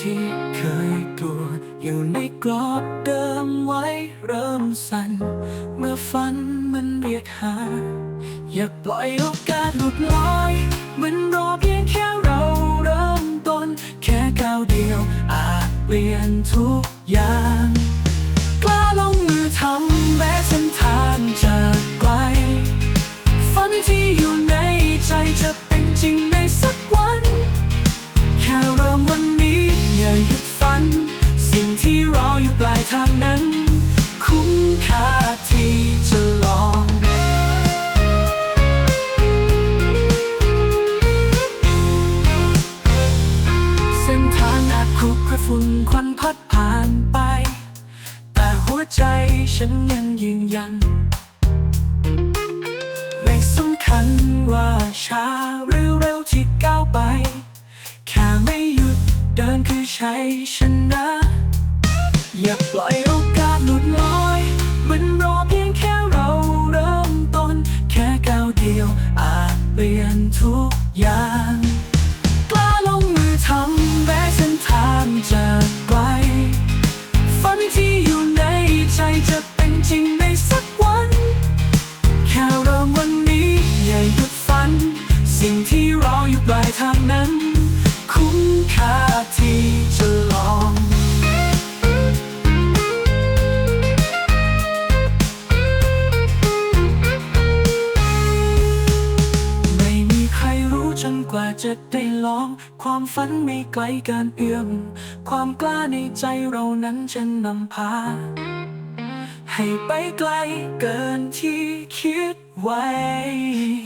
ที่เคยกลัว อยู่ในกรอบเดิมไว้เริ่มสั่น เมื่อฝันมันเรียกหา อย่าปล่อยโอกาสหลุดลอยมันรอเพียงแค่เราเริ่มต้น แค่ก้าวเดียวอาจเปลี่ยนทุกอย่าง กล้าลงมือทำแม้เส้นทางจะไกลฝันที่อยู่ในใจจะ ออยู่ปลายทางนั้น คุ้มค่าที่จะลองเส้นทางอาจครุขระฝุ่นควันพัดผ่านไป แต่หัวใจฉันยังยืนยัน ไม่สำคัญว่าช้าหรือเร็วที่ก้าวไป แค่ไม่หยุดเดินคือใชัยชนะ อย่าปล่อย จะได้ลอง ความฝันไม่ไกลเกินเอื้อม ความกล้าในใจเรานั้นจะนำพา ให้ไปไกลเกินที่คิดไว้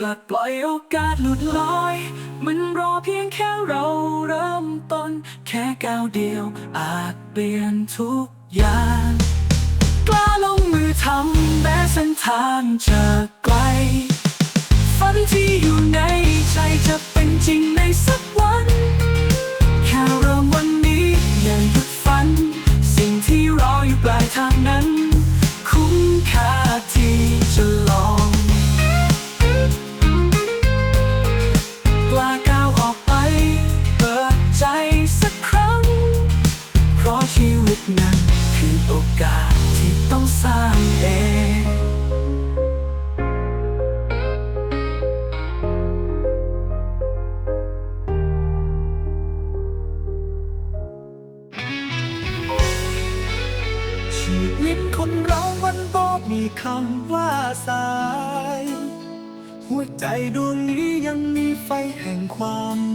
ปลดปล่อยโอกาสหลุดลอย มันรอเพียงแค่เราเริ่มต้น แค่ก้าวเดียว อาจเปลี่ยนทุกอย่าง กล้าลงมือทำแม้เส้นทางจะไกล ฝันที่อยู่ในใจจะเป็นจริงในสักวัน แค่เริ่มวันนี้อย่าหยุดฝัน สิ่งที่รออยู่ปลายทางนั้น คุ้มค่าที่จะลอ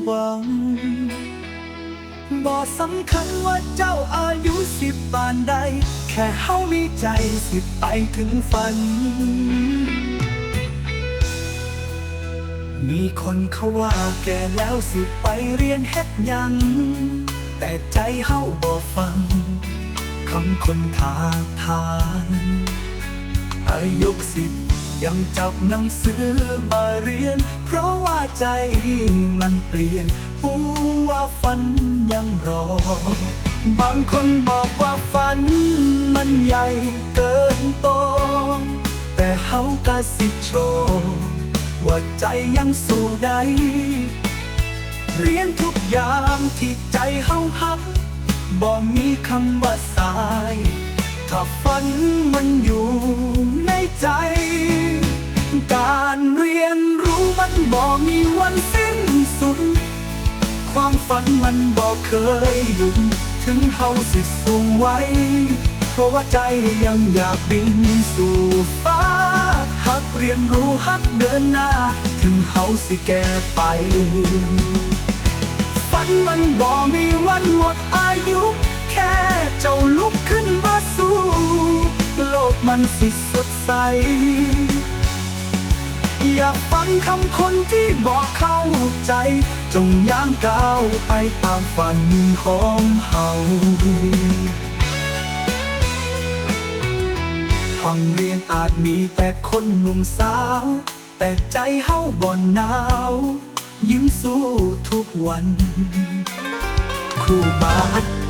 หวังบอกสำคัญว่าเจ้าอายุสิบปานใด แค่เฮามีใจสิบไปถึงฝัน มีคนเขาว่าแก่แล้วสิไปเรียนเฮ็ดยัง แต่ใจเฮาบ่ฟังคำคนทาทานอายุสิบยังจับหนังสือมาเรียนเพราะว่า ใจมันเปลี่ยนผู้ว่าฝันยังรอ บางคนบอกว่าฝันมันใหญ่เกินโตแต่เฮากะสิโชว์ว่าใจยังสู้ได้เรียนทุกอย่างที่ใจเฮาหักบ่มีคำว่าสาย ถ้าฝันมันอยู่ในใจ รู้มันบ่มีวันสิ้นสุด ความฝันมันบอกเคยหยุด ถึงเฮาสิสูงไว้ เพราะว่าใจยังอยากบินสู่ฟ้าหักเรียนรู้หักเดินหน้า ถึงเฮาสิแก่ไปฝันมันบ่มีวันหมดอายุ แค่เจ้าลุกขึ้นมาสู้ โลกมันสิสดใส อย่าฟังคำคนที่บอกเข้าใจ จงย่างก้าวไปตามฝันของเฮาห้องเรียนอาจมีแต่คนหนุ่มสาว แต่ใจเฮาบ่หนาว ยิ้มสู้ทุกวัน ครูบาคน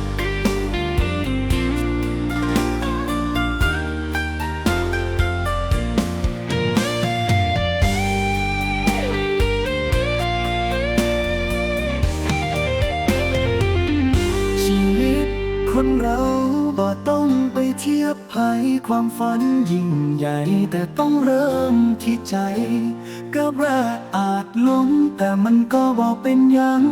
ความฝันยิ่งใหญ่แต่ต้องเริ่มที่ใจก้าวแรกอาจล้มแต่มันก็บอกเป็นยัง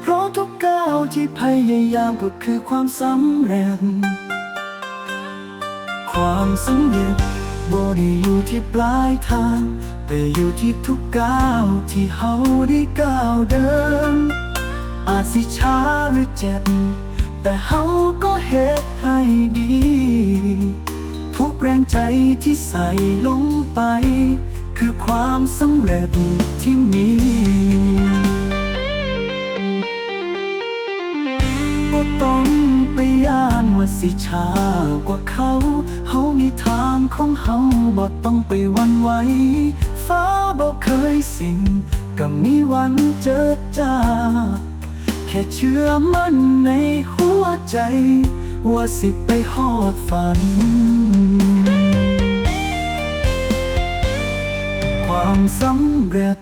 เพราะทุกก้าวที่พยายามก็คือความสำเร็จ ความสำเร็จบ่ได้อยู่ที่ปลายทาง แต่อยู่ที่ทุกก้าวที่เฮาได้ก้าวเดินอาจสิช้าหรือเจ็บ แต่เฮาก็เฮ็ดให้ดี ทุกแรงใจที่ใส่ลงไป คือความสำเร็จที่มีบ่ต้องไปย่านว่าสิชากว่าเขาเฮามีทางของเฮาบ่ต้องไปวันไหวฟ้าบ่เคยสิ้นก็มีวันเจอจ้า แค่เชื่อมั่นในหัวใจ ว่าสิไปฮอดฝัน ความสำเร็จ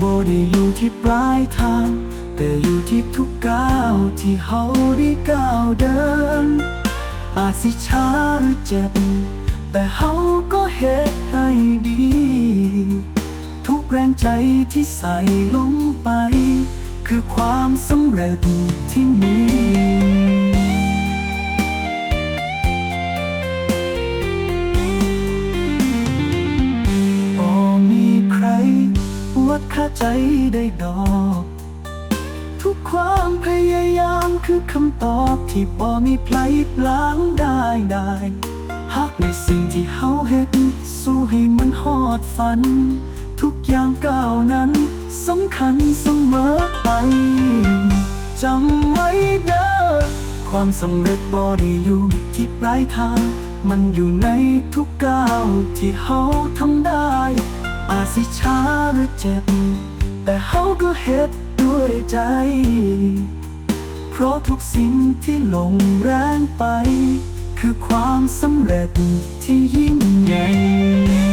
บ่ได้อยู่ที่ปลายทาง แต่อยู่ที่ทุกก้าวที่เฮาได้ก้าวเดิน อาจสิช้าหรือเจ็บ แต่เฮาก็เฮ็ดให้ดี ทุกแรงใจที่ใส่ลงไป คือความสำเร็จที่มีบ่มีใครวัดค่าใจได้ดอก ทุกความพยายามคือคำตอบที่บ่มีไพลล้างได้ได้หากในสิ่งที่เฮาเฮ็ดสู้ให้มันฮอดฝัน ทุกอย่างก้าวนั้น สำคัญเสมอไป จำไว้เด้อความสำเร็จบ่ได้อยู่ที่ปลายทาง มันอยู่ในทุกก้าวที่เฮาทำได้ อาจสิช้าหรือเจ็บ แต่เฮาก็เฮ็ดด้วยใจ เพราะทุกสิ่งที่ลงแรงไป คือความสำเร็จที่ยิ่งใหญ่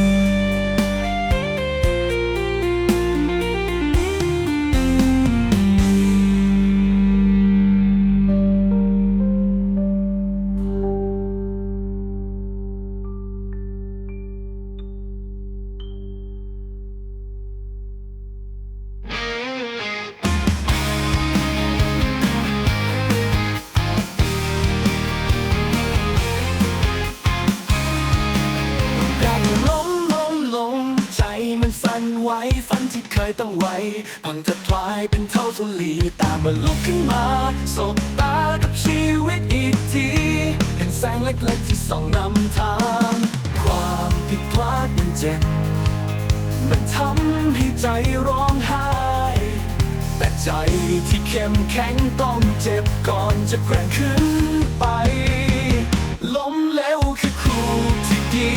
ต้องไว้ พังจะพลายเป็นเท่าทุลีตามมาลุกขึ้นมา สบตากับชีวิตอีกที เห็นแสงเล็กๆที่ส่องนำทาง ความผิดพลาดมันเจ็บ มันทำให้ใจร้องไห้ แต่ใจที่เข้มแข็งต้องเจ็บก่อนจะแกร่งขึ้นไป ล้มเหลวคือครูที่ดี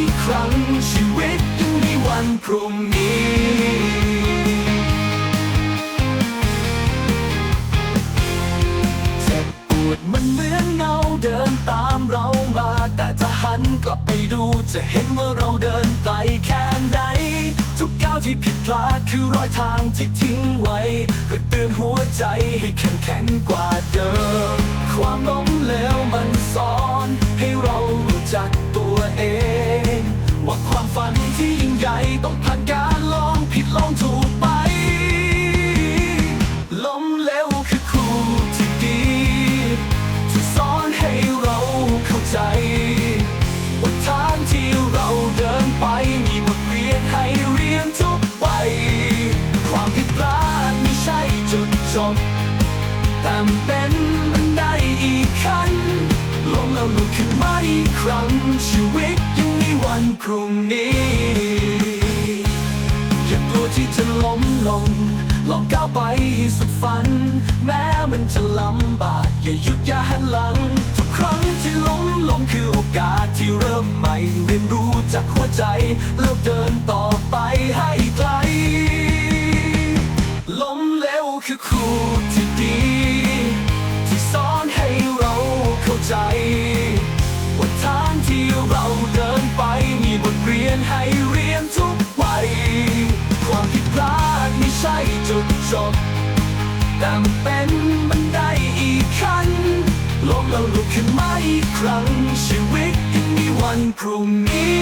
อีกครั้งชีวิตยังมีวันพรุ่งนี้เจ็บปวดมันเหมือนเงาเดินตามเรามา แต่ถ้าหันกลับไปดูจะเห็นว่าเราเดินไกลแค่ไหนทุกก้าวที่ผิดพลาดคือรอยทางที่ทิ้งไว้เพื่อเตือนหัวใจให้เข้มแข็งกว่าเดิม ความล้มเหลวมัน ต้องผ่านการลองผิดลองถูกไป ล้มเหลวคือครูที่ดีที่สอนให้เราเข้าใจว่าทางที่เราเดินไปมีบทเรียนให้เรียนทุกไป ความผิดพลาดไม่ใช่จุดจบแต่เป็นบันไดอีกขั้นลงแล้วลุกขึ้นมาอีกครั้งชีวิตยังมีวันพรุ่งนี้ ลองก้าวไปให้สุดฝัน แม้มันจะลำบาก อย่าหยุดอย่าหันหลัง ทุกครั้งที่ล้มลงคือโอกาสที่เริ่มใหม่ เรียนรู้จากหัวใจ แล้วเดินต่อไปให้ไกล ล้มเหลวคือครูที่ดี ที่สอนให้เราเข้าใจว่าทางที่เราเดินไปมีบทเรียนให้เรียนทุกวัย ใช่จุดจบแต่มันเป็นบันไดอีกขั้นลงแล้วลุกขึ้นมาอีกครั้ง ชีวิตยังมีวันพรุ่งนี้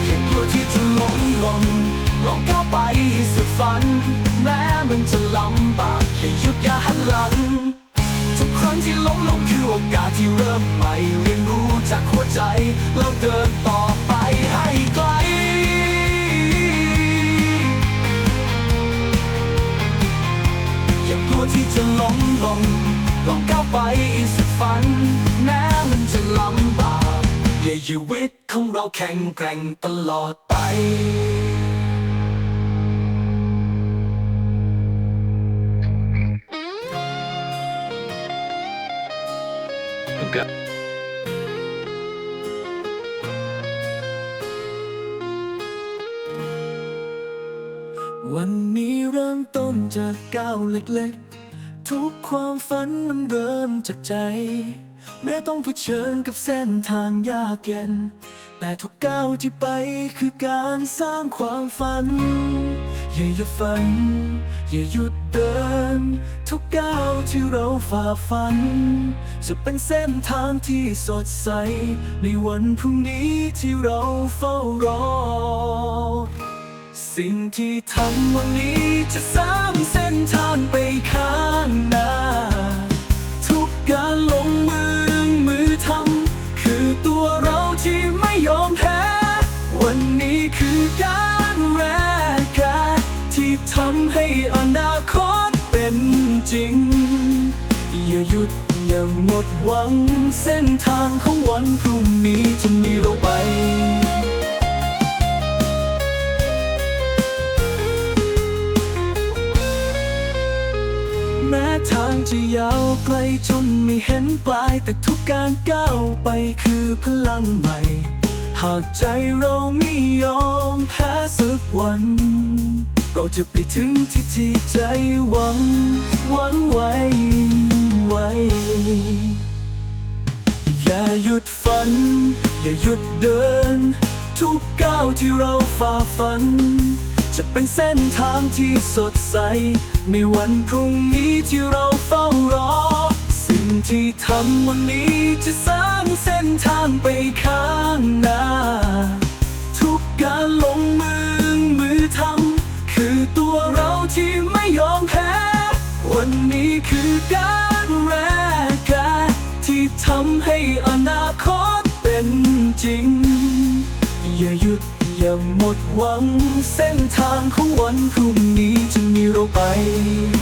เพียงตัวที่จะหลงลงลองก้าวไปสุดฝัน แม้มันจะลำบากอย่าหยุดอย่าหันหลัง ทุกครั้งที่ล้มลงคือโอกาสที่เริ่มใหม่เรียนรู้จากหัวใจแล้วเดินต่อ วที่จะล้มลงลองก้าวไปให้สุดฝัน แม้มันจะลำบากอย่าชีวิตของเราแข็งแกร่งตลอดไปวันนี้เริ่มต้นจากก้าวเล็กๆ ทุกความฝันมันเริ่มจากใจ แม้ต้องเผชิญกับเส้นทางยากเย็น แต่ทุกก้าวที่ไปคือการสร้างความฝัน อย่าหยุดฝัน อย่าหยุดเดิน ทุกก้าวที่เราฝ่าฟัน จะเป็นเส้นทางที่สดใส ในวันพรุ่งนี้ที่เราเฝ้ารอ สิ่งที่ทำวันนี้จะสร้างเส้นทางไปข้างหน้า ทุกการลงมือมือทำคือตัวเราที่ไม่ยอมแพ้ วันนี้คือการแรกที่ทำให้อนาคตเป็นจริง อย่าหยุดอย่าหมดหวังเส้นทางของวันพรุ่งนี้จะมีเราไป จะยาวไกลจนไม่เห็นปลาย แต่ทุกการก้าวไปคือพลังใหม่ หากใจเราไม่ยอมแพ้สักวัน เราจะไปถึงที่ที่ใจหวังหวังไว้ไว้อย่าหยุดฝัน อย่าหยุดเดิน ทุกก้าวที่เราฝ่าฟัน จะเป็นเส้นทางที่สดใส ในวันพรุ่งนี้ที่เราเฝ้ารอ สิ่งที่ทำวันนี้จะสร้างเส้นทางไปข้างหน้า ทุกการลงมือมือทำคือตัวเราที่ไม่ยอมแพ้ วันนี้คือการแรกที่ทำให้อนาคตเป็นจริง อย่าหยุด อย่าหมดหวัง เส้นทางของวันพรุ่งนี้จะมีเราไป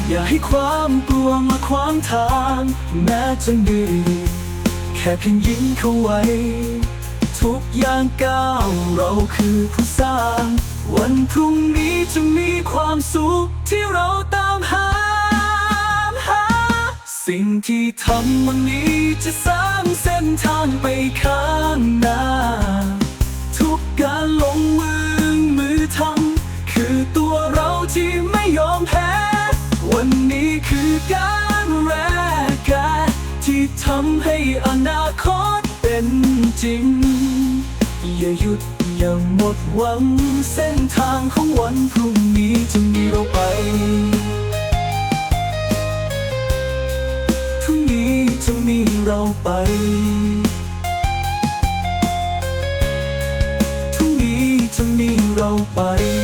อย่าให้ความกลัวมาขวางทางแม้จะเหนื่อยแค่เพียงยิ้มเข้าไว้ ทุกอย่างก้าวเราคือผู้สร้าง วันพรุ่งนี้จะมีความสุขที่เราตามหาสิ่งที่ทำวันนี้จะสร้างเส้นทางไปข้างหน้า ลงมือมือทำคือตัวเราที่ไม่ยอมแพ้ วันนี้คือการแรกที่ทำให้อนาคตเป็นจริง อย่าหยุดอย่าหมดหวัง เส้นทางของวันพรุ่งนี้จะมีเราไปพรุ่งนี้จะมีเราไป พรุ่